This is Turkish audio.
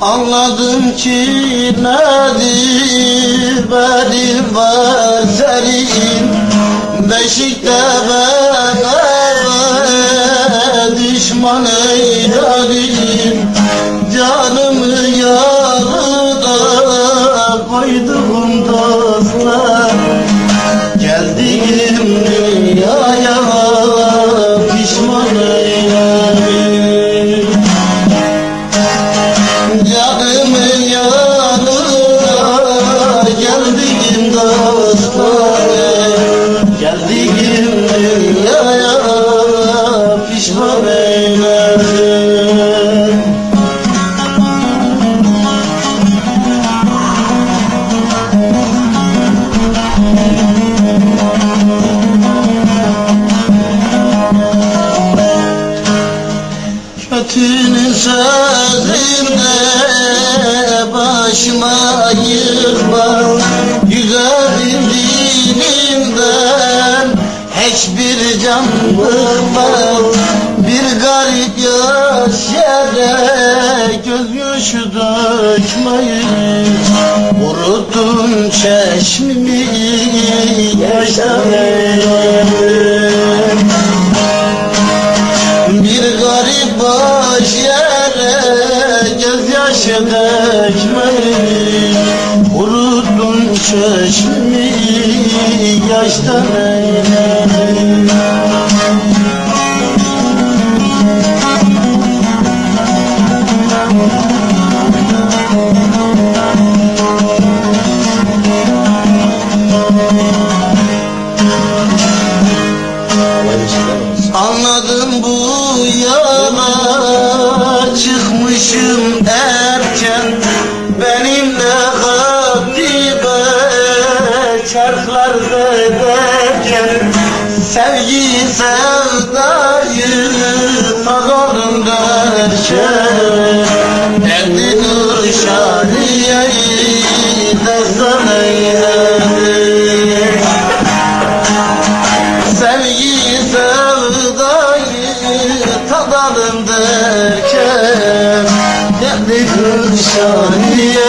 Anladım ki nedir benim vazerim Beşikte ben eve düşman eyledim. Canımı yarıda koydum dostlar. Geldiğim dünyaya geldiğim dostlar Geldiğim dünyaya pişman eyledim Kötünün sözünde bıkmaz Bir garip yaş yere gözyaşı dökmeyin Vurutun çeşmimi yaştan eyledim bir garip baş yere gözyaşı dökmeyi Kurutun çeşmi yaştan eyledim Anladım bu yana çıkmışım erken Benimle hatibe çarklar ederken Sevgi sevdayı takalım derken tadalım derken Geldi kırşaniye